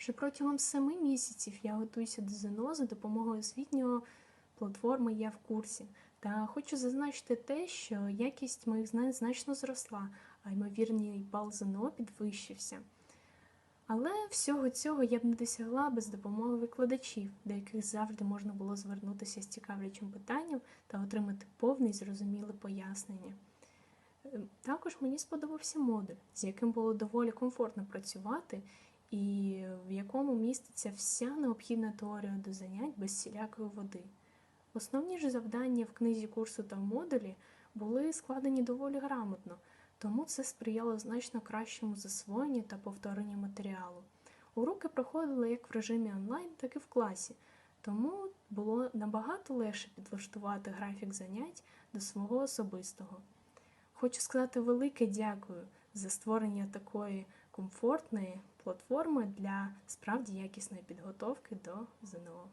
Вже протягом семи місяців я готуюся до ЗНО за допомогою освітнього платформи Я в курсі. Та хочу зазначити те, що якість моїх знань значно зросла, а ймовірний бал ЗНО підвищився. Але всього цього я б не досягла без допомоги викладачів, до яких завжди можна було звернутися з цікавлячим питанням та отримати повне і зрозуміле пояснення. Е, Також мені сподобався модуль, з яким було доволі комфортно працювати, і в якому міститься вся необхідна теорія до занять без всілякої води. Основні ж завдання в книзі курсу та в модулі були складені доволі грамотно, тому це сприяло значно кращому засвоєнню та повторенню матеріалу. Уроки проходили як в режимі онлайн, так і в класі, тому було набагато легше підлаштувати графік занять до свого особистого. Хочу сказати велике дякую за створення такої комфортної платформи для справді якісної підготовки до ЗНО.